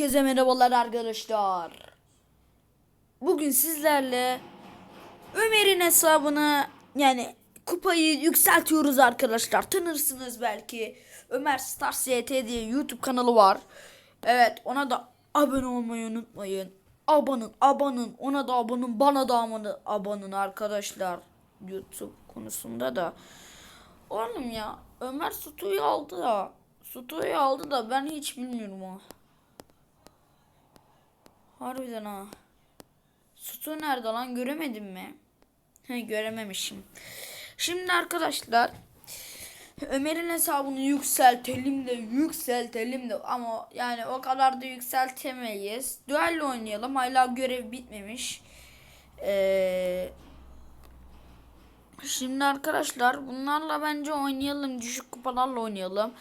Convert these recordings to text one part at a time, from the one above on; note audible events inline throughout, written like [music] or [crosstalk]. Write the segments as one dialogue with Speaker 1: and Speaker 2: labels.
Speaker 1: Herkese merhabalar arkadaşlar. Bugün sizlerle Ömer'in hesabını yani kupayı yükseltiyoruz arkadaşlar. Tanırsınız belki. Ömer Star ST diye YouTube kanalı var. Evet ona da abone olmayı unutmayın. Abanın abanın ona da abanın bana da abanın, abanın arkadaşlar. YouTube konusunda da. Oğlum ya Ömer Sutu'yu aldı da. Sutu'yu aldı da ben hiç bilmiyorum o. Harbiden ha. Sutu nerede lan göremedim mi? He görememişim. Şimdi arkadaşlar Ömer'in hesabını yükseltelim de yükseltelim de ama yani o kadar da yükseltemeyiz. Duello oynayalım. Hala görev bitmemiş. Ee, şimdi arkadaşlar bunlarla bence oynayalım. Düşük kupalarla oynayalım.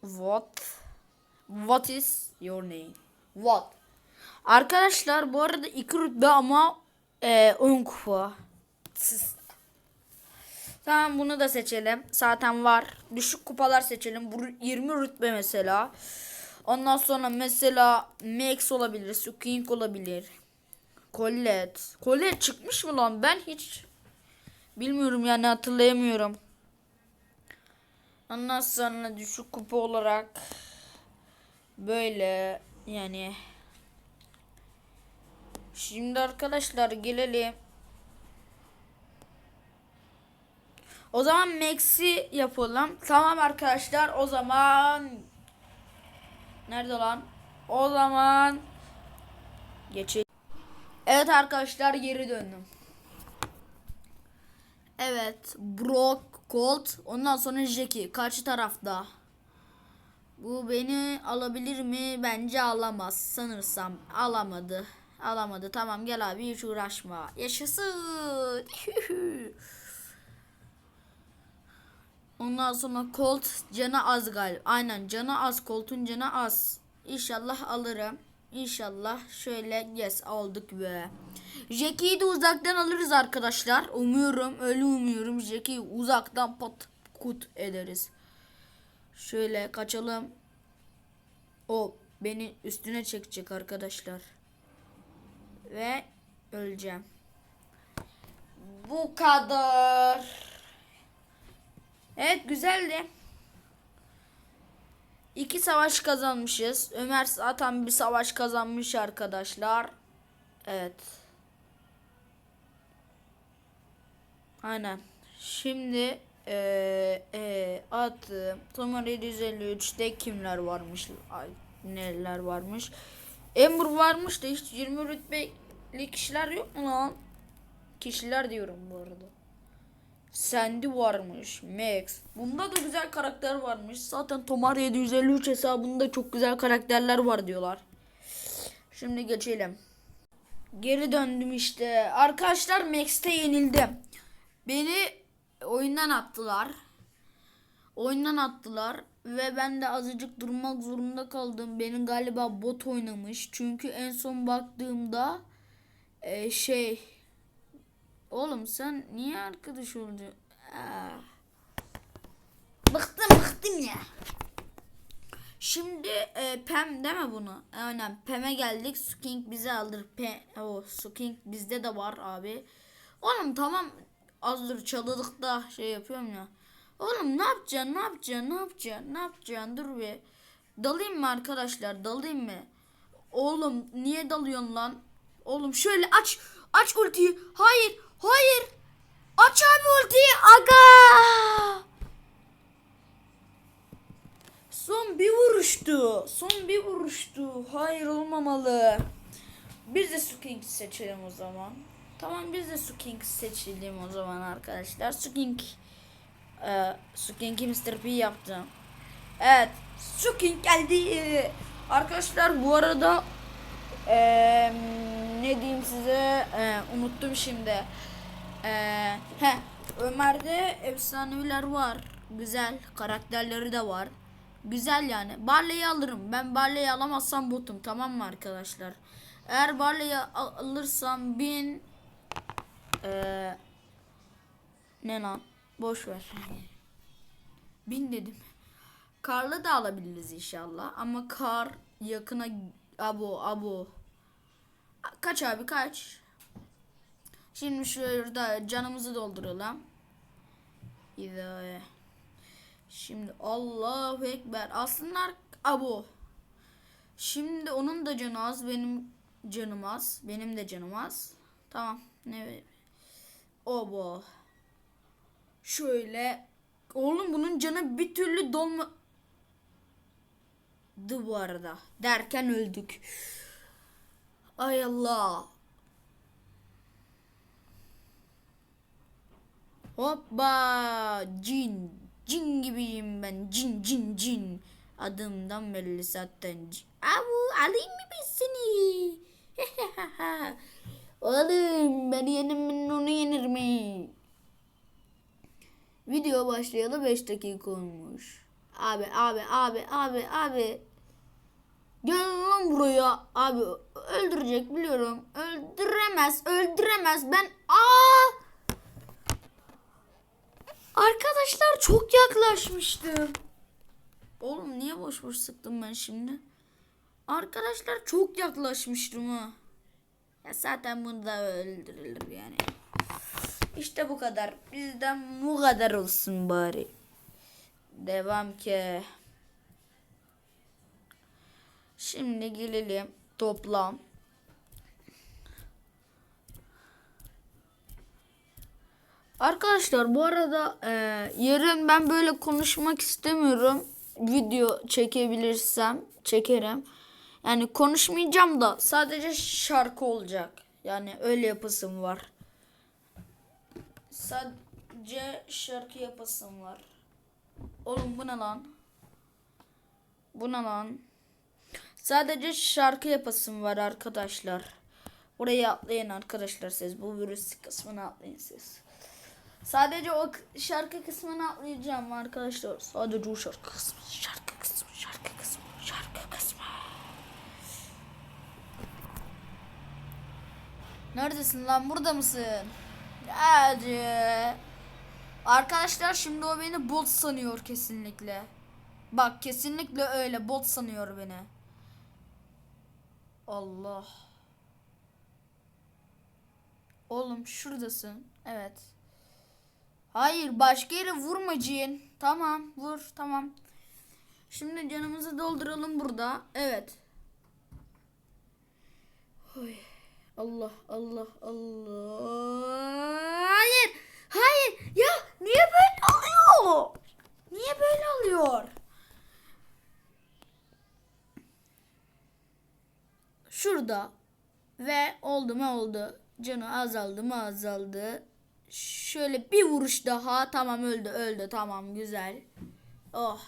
Speaker 1: What? What is your name? What? Arkadaşlar bu arada iki rütbe ama e, 10 kupa. Tamam bunu da seçelim. Zaten var. Düşük kupalar seçelim. Bu 20 rütbe mesela. Ondan sonra mesela Max olabilir. Suking olabilir. Colette. Colette çıkmış mı lan? Ben hiç bilmiyorum yani hatırlayamıyorum. Ondan sonra düşük kupa olarak böyle yani. Şimdi arkadaşlar gelelim. O zaman Max'i yapalım. Tamam arkadaşlar o zaman. Nerede lan? O zaman. Geçelim. Evet arkadaşlar geri döndüm. Evet Brock Colt ondan sonra Jackie karşı tarafta bu beni alabilir mi? Bence alamaz. Sanırsam alamadı. Alamadı. Tamam gel abi hiç uğraşma. Yaşasın. [laughs] Ondan sonra Colt canı az galiba. Aynen canı az. Colt'un canı az. İnşallah alırım. İnşallah şöyle yes aldık be. Jackie'yi de uzaktan alırız arkadaşlar. Umuyorum öyle umuyorum. Jackie'yi uzaktan pat kut ederiz. Şöyle kaçalım. O beni üstüne çekecek arkadaşlar. Ve öleceğim. Bu kadar. Evet güzeldi. İki savaş kazanmışız. Ömer zaten bir savaş kazanmış arkadaşlar. Evet. Aynen. Şimdi ee, ee, attım. Tomar 753'te kimler varmış? Neler varmış? Ember varmış da hiç 20 rütbeli kişiler yok mu lan? Kişiler diyorum bu arada. Sandy varmış. Max. Bunda da güzel karakter varmış. Zaten Tomar 753 hesabında çok güzel karakterler var diyorlar. Şimdi geçelim. Geri döndüm işte. Arkadaşlar Max'te yenildim. Beni oyundan attılar. Oyundan attılar ve ben de azıcık durmak zorunda kaldım. Benim galiba bot oynamış. Çünkü en son baktığımda e, şey Oğlum sen niye arkadaş olacaksın? Bıktım bıktım ya. Şimdi e, Pem deme bunu. Aynen Pem'e geldik. Suking bizi alır. Pe o Suking bizde de var abi. Oğlum tamam azdır çalılık da şey yapıyorum ya. Oğlum ne yapacaksın? Ne yapacaksın? Ne yapacaksın? Ne yapacaksın? Dur bir. Dalayım mı arkadaşlar? Dalayım mı? Oğlum niye dalıyorsun lan? Oğlum şöyle aç. Aç ultiyi. Hayır. Hayır. Aç abi ultiyi. Aga. Son bir vuruştu. Son bir vuruştu. Hayır olmamalı. Biz de Suking seçelim o zaman. Tamam biz de Suking seçelim o zaman arkadaşlar. Suking e, Suking'i Mr. P yaptı. Evet. Suking geldi. Arkadaşlar bu arada e, ne diyeyim size e, unuttum şimdi. E, he, Ömer'de efsaneviler var. Güzel. Karakterleri de var. Güzel yani. Barley'i alırım. Ben Barley'i alamazsam botum. Tamam mı arkadaşlar? Eğer Barley'i al- alırsam bin ee, ne lan? Boş ver. Bin dedim. Karlı da alabiliriz inşallah. Ama kar yakına abo abo. Kaç abi kaç. Şimdi şurada canımızı dolduralım. İdare. Şimdi Allahu Ekber. Aslında abo. Şimdi onun da canı az. Benim canım az. Benim de canım az. Tamam. Ne? Obo. Şöyle. Oğlum bunun canı bir türlü dolma... bu arada. Derken öldük. Ay Allah. Hoppa cin cin gibiyim ben cin cin cin adımdan belli zaten. Avu alayım mı ben seni [laughs] oğlum ben yenim onu yenir mi? Video başlayalı 5 dakika olmuş. Abi abi abi abi abi. Gel lan buraya. Abi öldürecek biliyorum. Öldüremez öldüremez. Ben aa! Arkadaşlar çok yaklaşmıştım. Oğlum niye boş boş sıktım ben şimdi? Arkadaşlar çok yaklaşmıştım ha. Ya zaten bunu da öldürülür yani. İşte bu kadar. Bizden bu kadar olsun bari. Devam ki. Şimdi gelelim toplam. Arkadaşlar bu arada e, yarın ben böyle konuşmak istemiyorum. Video çekebilirsem çekerim. Yani konuşmayacağım da sadece şarkı olacak. Yani öyle yapasım var. Sadece şarkı yapasım var. Oğlum bu ne lan? Bu ne lan? Sadece şarkı yapasım var arkadaşlar. Oraya atlayın arkadaşlar siz. Bu virüs kısmına atlayın siz. Sadece o şarkı kısmını atlayacağım arkadaşlar. Sadece o şarkı kısmı, şarkı kısmı, şarkı kısmı. Neredesin lan? Burada mısın? Hadi. Arkadaşlar şimdi o beni bot sanıyor kesinlikle. Bak kesinlikle öyle bot sanıyor beni. Allah. Oğlum şuradasın. Evet. Hayır başka yere vurma cin. Tamam vur tamam. Şimdi canımızı dolduralım burada. Evet. Oy. Allah Allah Allah. Hayır. Hayır. Ya niye böyle oluyor? Niye böyle oluyor? Şurada. Ve oldu mu oldu. Canı azaldı mı azaldı. Şöyle bir vuruş daha. Tamam öldü öldü. Tamam güzel. Oh.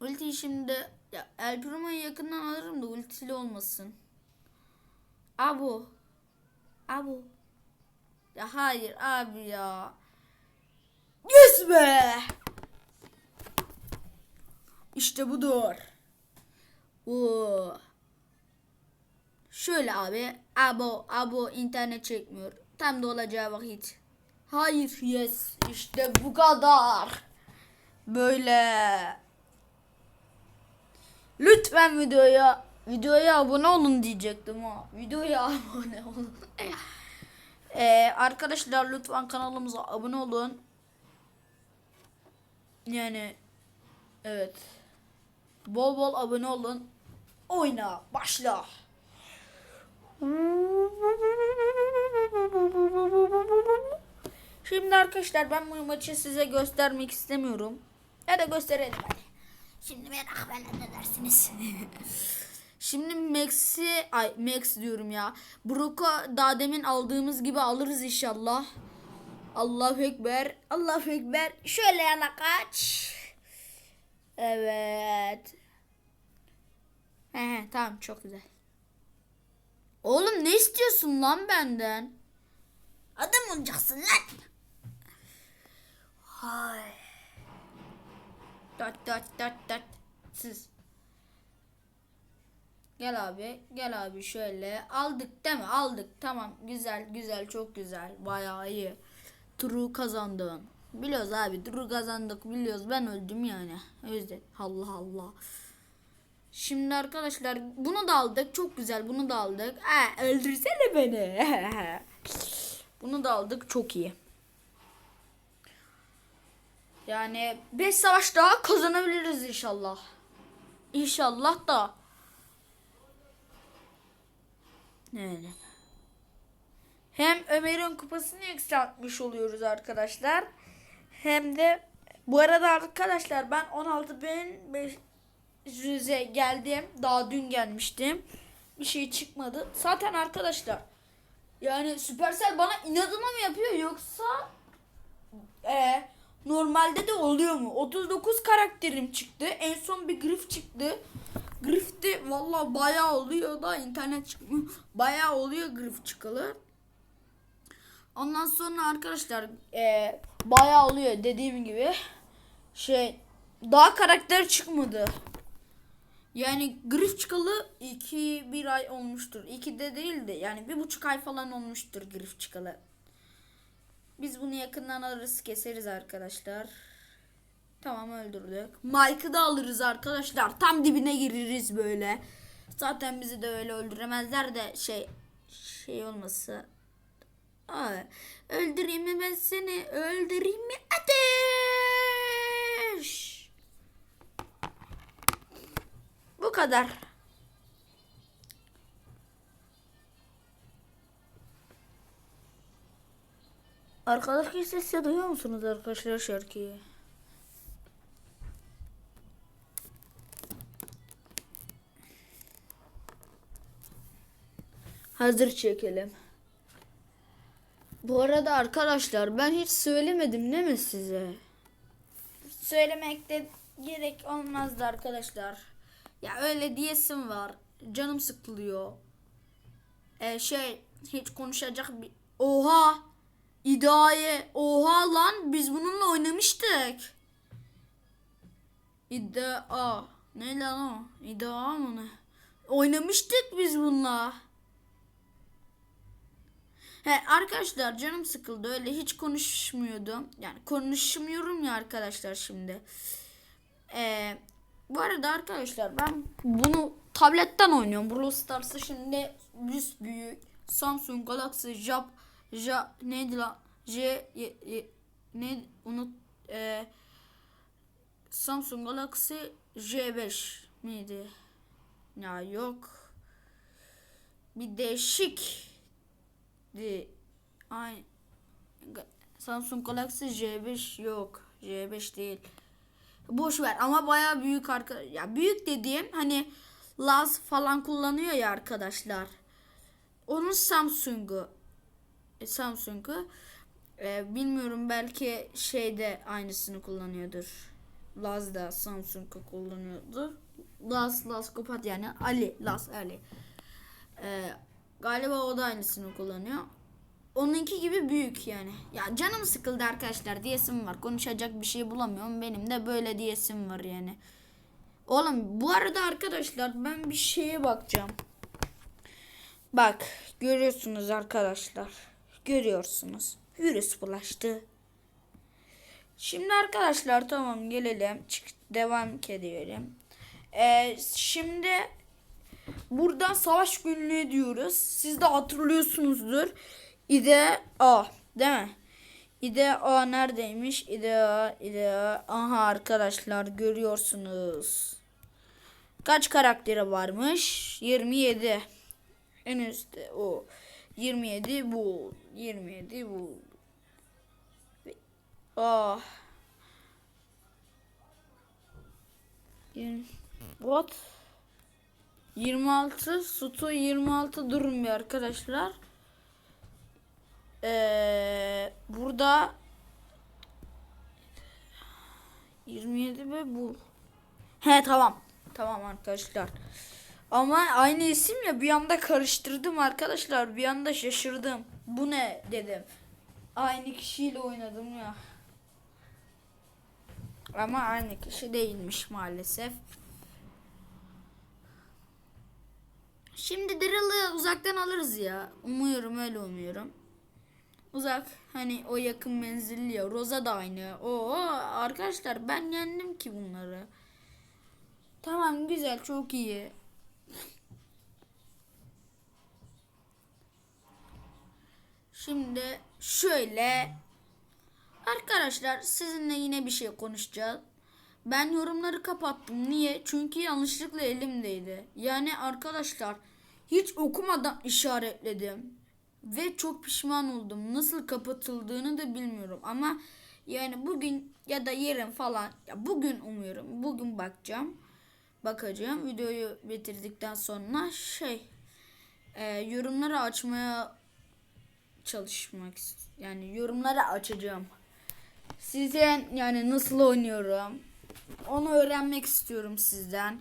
Speaker 1: Ultiyi şimdi ya El Primo'yu yakından alırım da ultili olmasın. Abu. Abu. Ya hayır abi ya. Yes be. İşte budur. Oo. Şöyle abi. Abo abo internet çekmiyor. Tam da olacağı vakit. Hayır yes. İşte bu kadar. Böyle. Lütfen videoya videoya abone olun diyecektim ha. Videoya [laughs] abone olun. Ee, arkadaşlar lütfen kanalımıza abone olun. Yani evet. Bol bol abone olun. Oyna başla. Şimdi arkadaşlar ben bu maçı size göstermek istemiyorum. Ya da gösterelim hadi. Şimdi merak ben ne dersiniz? [laughs] Şimdi Max'i ay Max diyorum ya. Brock'u daha demin aldığımız gibi alırız inşallah. Allahu Ekber. Allahu Ekber. Şöyle yana kaç. Evet. He he tamam çok güzel. Oğlum ne istiyorsun lan benden? Adam olacaksın lan. Hay. Dört dört dört dört. Siz. Gel abi, gel abi şöyle. Aldık değil mi? Aldık. Tamam. Güzel, güzel, çok güzel. Bayağı iyi. Turu kazandın. Biliyoruz abi dur kazandık biliyoruz ben öldüm yani. O yüzden Allah Allah. Şimdi arkadaşlar bunu da aldık çok güzel bunu da aldık. Ha, öldürsene beni. [laughs] bunu da aldık çok iyi. Yani 5 savaş daha kazanabiliriz inşallah. İnşallah da. Yani. Hem Ömer'in kupasını yükseltmiş oluyoruz arkadaşlar. Hem de bu arada arkadaşlar ben 16.500'e geldim. Daha dün gelmiştim. Bir şey çıkmadı. Zaten arkadaşlar yani Supercell bana inadına mı yapıyor yoksa e, normalde de oluyor mu? 39 karakterim çıktı. En son bir grif çıktı. Grif valla bayağı oluyor da internet çıkmıyor. [laughs] Bayağı oluyor grif çıkalı. Ondan sonra arkadaşlar e, bayağı oluyor dediğim gibi. Şey daha karakter çıkmadı. Yani grif çıkalı 2 bir ay olmuştur. 2 de değil de yani bir buçuk ay falan olmuştur grif çıkalı. Biz bunu yakından alırız keseriz arkadaşlar. Tamam öldürdük. Mike'ı da alırız arkadaşlar. Tam dibine gireriz böyle. Zaten bizi de öyle öldüremezler de şey şey olması. Aa, öldüreyim mi ben seni? Öldüreyim mi? Ateş! Bu kadar. Arkadaki sesi duyuyor musunuz arkadaşlar şarkıyı? Hazır çekelim. Bu arada arkadaşlar ben hiç söylemedim değil mi size? Söylemekte gerek olmazdı arkadaşlar. Ya öyle diyesim var. Canım sıkılıyor. Ee, şey hiç konuşacak bir... Oha! İddiayı. Oha lan biz bununla oynamıştık. İddia. Ne lan o? İddia mı ne? Oynamıştık biz bununla. He arkadaşlar canım sıkıldı öyle hiç konuşmuyordum. Yani konuşmuyorum ya arkadaşlar şimdi. Ee, bu arada arkadaşlar ben bunu tabletten oynuyorum. Brawl Stars'ı şimdi büyük Samsung Galaxy Jab ja neydi lan? J y, y, ne unut e, Samsung Galaxy J5 miydi? Ya yok. Bir değişik di ay Samsung Galaxy J5 yok. J5 değil. Boş ver ama baya büyük arka ya büyük dediğim hani Laz falan kullanıyor ya arkadaşlar. Onun Samsung'u Samsung'u e, bilmiyorum belki şeyde aynısını kullanıyordur. Laz da Samsung'u kullanıyordu. Laz Laz kapat yani Ali Laz Ali. E, galiba o da aynısını kullanıyor. Onunki gibi büyük yani. Ya canım sıkıldı arkadaşlar diyesim var. Konuşacak bir şey bulamıyorum. Benim de böyle diyesim var yani. Oğlum bu arada arkadaşlar ben bir şeye bakacağım. Bak görüyorsunuz arkadaşlar. Görüyorsunuz. Virüs bulaştı. Şimdi arkadaşlar tamam gelelim. Çık, devam edelim. Ee, şimdi buradan savaş günlüğü diyoruz. Siz de hatırlıyorsunuzdur. İde A değil mi? İde A neredeymiş? İde A, İde A. Aha arkadaşlar görüyorsunuz. Kaç karakteri varmış? 27. En üstte o. 27 bu. 27 bu. Ah. What? 26 Sutu 26 durum bir arkadaşlar. Ee, burada 27 ve bu. He tamam. Tamam arkadaşlar. Ama aynı isim ya bir anda karıştırdım arkadaşlar. Bir anda şaşırdım. Bu ne dedim. Aynı kişiyle oynadım ya. Ama aynı kişi değilmiş maalesef. Şimdi Daryl'ı uzaktan alırız ya. Umuyorum öyle umuyorum. uzak hani o yakın menzilli ya. Roza da aynı. Oo arkadaşlar ben yendim ki bunları. Tamam güzel çok iyi. Şimdi şöyle arkadaşlar sizinle yine bir şey konuşacağız. Ben yorumları kapattım. Niye? Çünkü yanlışlıkla elimdeydi. Yani arkadaşlar hiç okumadan işaretledim. Ve çok pişman oldum. Nasıl kapatıldığını da bilmiyorum. Ama yani bugün ya da yarın falan ya bugün umuyorum. Bugün bakacağım. Bakacağım. Videoyu bitirdikten sonra şey e, yorumları açmaya çalışmak yani yorumları açacağım. Size yani nasıl oynuyorum onu öğrenmek istiyorum sizden.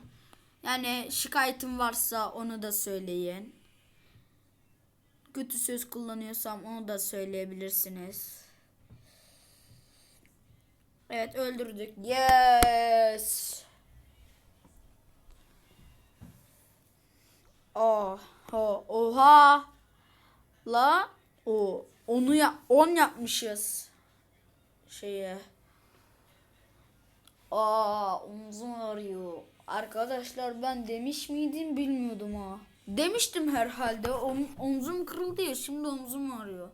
Speaker 1: Yani şikayetim varsa onu da söyleyin. Kötü söz kullanıyorsam onu da söyleyebilirsiniz. Evet öldürdük. Yes. Oha. Oha. La. O. Onu ya 10 yapmışız. Şeye. Aa omzum ağrıyor. Arkadaşlar ben demiş miydim bilmiyordum ha. Demiştim herhalde. Om, omzum kırıldı ya şimdi omzum ağrıyor.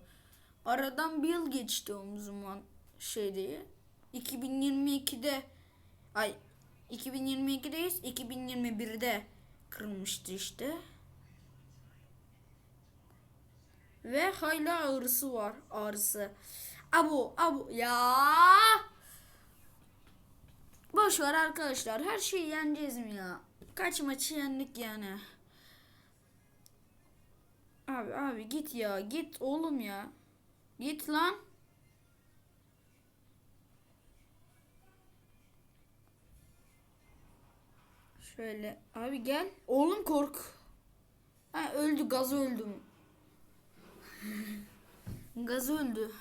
Speaker 1: Aradan bir yıl geçti omzuma şey diye. 2022'de ay 2022'deyiz. 2021'de kırılmıştı işte. Ve hala ağrısı var. Ağrısı. Abu abu ya. Boş ver arkadaşlar. Her şeyi yeneceğiz mi ya? Kaç maçı yendik yani. Abi abi git ya. Git oğlum ya. Git lan. Şöyle abi gel. Oğlum kork. Ha öldü gaz öldüm. Gaz öldü.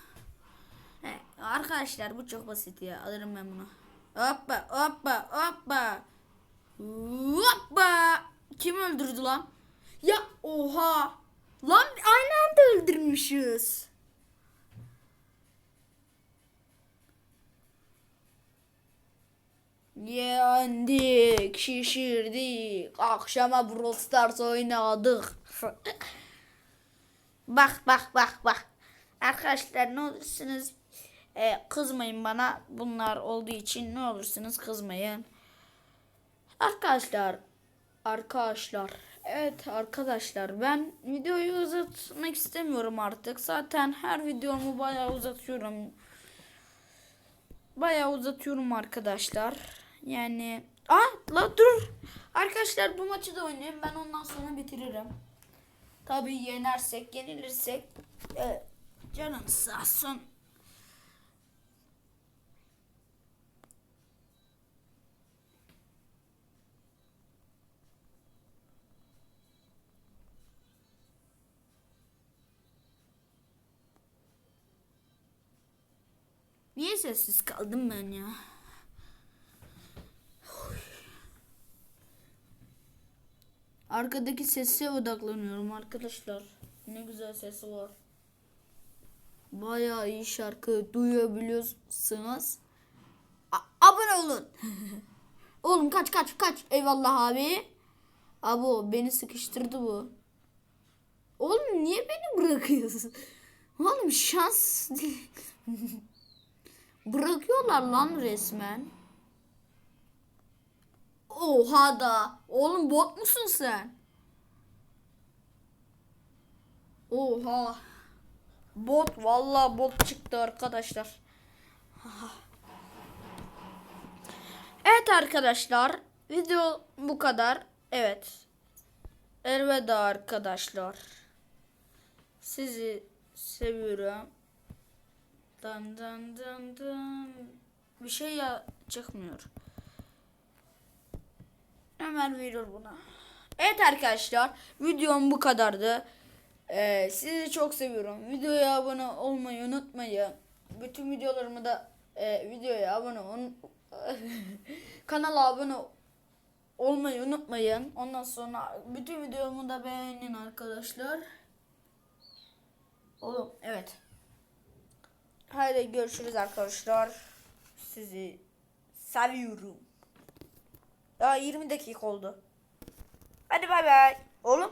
Speaker 1: He, arkadaşlar bu çok basit ya. Alırım ben bunu. Hoppa hoppa hoppa. Hoppa. Kim öldürdü lan? Ya oha. Lan aynı anda öldürmüşüz. Yendik, şişirdik. Akşama Brawl Stars oynadık. [laughs] bak bak bak bak. Arkadaşlar ne olursunuz e, kızmayın bana. Bunlar olduğu için ne olursunuz kızmayın. Arkadaşlar, arkadaşlar. Evet arkadaşlar ben videoyu uzatmak istemiyorum artık. Zaten her videomu bayağı uzatıyorum. Bayağı uzatıyorum arkadaşlar. Yani ah la dur. Arkadaşlar bu maçı da oynayayım. Ben ondan sonra bitiririm. Tabii yenersek, yenilirsek evet, canım sağ olsun. Niye sessiz kaldım ben ya? Arkadaki sese odaklanıyorum arkadaşlar. Ne güzel sesi var. Bayağı iyi şarkı duyabiliyorsunuz. A- abone olun. [laughs] Oğlum kaç kaç kaç. Eyvallah abi. Abo beni sıkıştırdı bu. Oğlum niye beni bırakıyorsun? [laughs] Oğlum şans. [laughs] Bırakıyorlar lan resmen. Oha da. Oğlum bot musun sen? Oha. Bot vallahi bot çıktı arkadaşlar. [laughs] Evet arkadaşlar. Video bu kadar. Evet. Elveda arkadaşlar. Sizi seviyorum. Dan dan dan dan. Bir şey ya çıkmıyor. Ömer veriyor buna. Evet arkadaşlar videom bu kadardı. Ee, sizi çok seviyorum. Videoya abone olmayı unutmayın. Bütün videolarımı da e, videoya abone olun. [laughs] kanala abone olmayı unutmayın. Ondan sonra bütün videomu da beğenin arkadaşlar. Oğlum evet. Hadi görüşürüz arkadaşlar. Sizi seviyorum. Daha 20 dakika oldu. Hadi bay bay. Oğlum